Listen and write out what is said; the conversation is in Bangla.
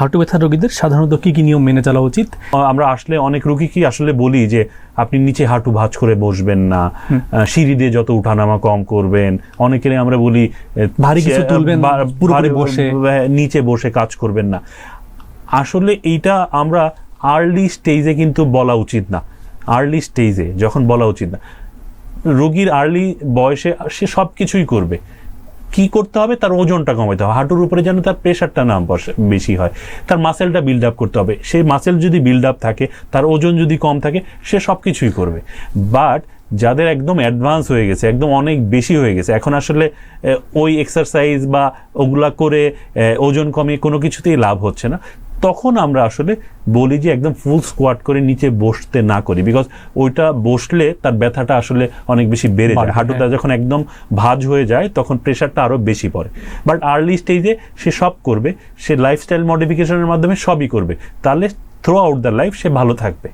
হাঁটু ব্যথা রোগীদের সাধারণত কি কি নিয়ম মেনে চলা উচিত? আমরা আসলে অনেক রুগীকে আসলে বলি যে আপনি নিচে হাঁটু ভাঁজ করে বসবেন না। সিঁড়ি দিয়ে যত উঠানামা কম করবেন। অনেকেরই আমরা বলি ভারী কিছু তুলবেন পুরোপুরি বসে। নিচে বসে কাজ করবেন না। আসলে এইটা আমরা আর্লি স্টেজে কিন্তু বলা উচিত না। আর্লি স্টেজে যখন বলা উচিত না। রোগীর আর্লি বয়সে সে সব কিছুই করবে। কি করতে হবে? তার ওজনটা কমাতে হবে। হাঁটুর উপরে যেন তার প্রেশারটা না বসে, বেশি হয়। তার মাসেলটা বিল্ড আপ করতে হবে। সেই মাসেল যদি বিল্ড আপ থাকে, তার ওজন যদি কম থাকে, সে সব কিছুই করবে। বাট যাদের একদম অ্যাডভান্স হয়ে গেছে, একদম অনেক বেশি হয়ে গেছে, এখন আসলে ওই এক্সারসাইজ বা ওগুলা করে ওজন কমে কোনো কিছুতেই লাভ হচ্ছে না। তখন আমরা আসলে বলি যে একদম ফুল স্কোয়াট করে নিচে বসতে না করি। বিকজ ওইটা বসলে তার ব্যথাটা আসলে অনেক বেশি বেড়ে যায়। হাঁটুটা যখন একদম ভাজ হয়ে যায় তখন প্রেশারটা আরও বেশি পড়ে। বাট আর্লি স্টেজে সে সব করবে সে লাইফস্টাইল মডিফিকেশনের মাধ্যমে সবই করবে। তাহলে থ্রু আউট দ্য লাইফ সে ভালো থাকবে।